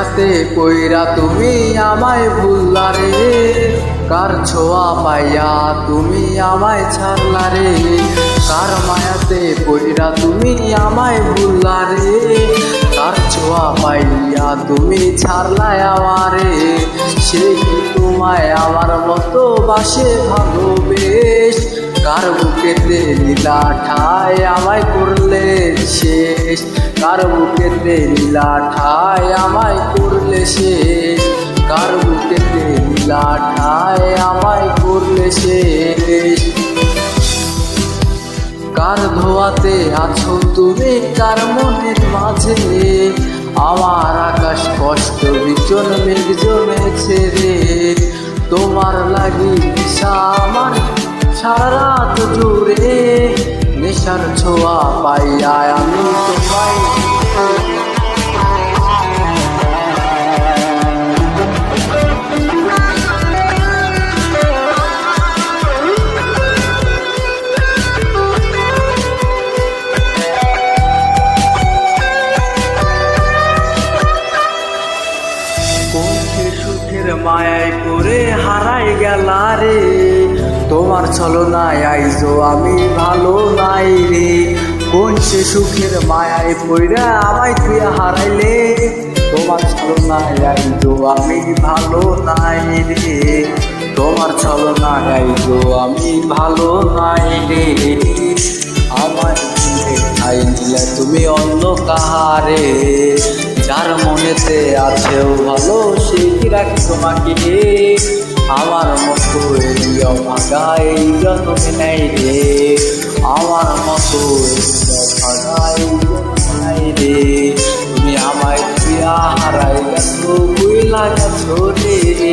মায়াতে কইরা তুমি আমায় ভুললা রে। কার ছোয়া পাইয়া তুমি আমায় ছাড়লা রে। কার মায়াতে কইরা তুমি আমায় ভুললা রে। কার ছোঁয়া পাইয়া তুমি ছাড়লাই আমারে। সে কি তোমায় আমার মতো বাসে ভালোবেশ কার বুকেতে নীলা ঠায় আমায় করলে শেষ কার বুকেতে নীলা আমায় করলে শেষ কার বুকেতে নীলা ঠায় আমায় করলে শেষ কার ধোয়াতে আছো তুমি কার মনের মাঝে? আমার আকাশ কষ্ট বিচন মেঘ জমেছে রে। তোমার লাগি আমার সারা রাত জুড়ে। নেশার ছোঁয়া পাইয়া আমি তোমায় মায়ায় করে হারাই গেলা রে? তোমার ছলনায় আইজো, আমি ভালো নাই রে। কোন সে সুখের মায়ায় পইরা আমায় তুই হারাইলে? তোমার ছলনায় আইজো, আমি ভালো নাই রে। তোমার ছলনায় আইজো, আমি ভালো নাই রে। দিলে ঠাই নিলে তুমি অন্য কাহারে। মনেতে আছেও ভালো সে কি রাখি তোমাকে আমার মতো এই অভাগা এই জন্মে নাই রে। আমার মতো রে। তুমি আমায় দিয়া হারাই গেছো বুইলা গেছো রে।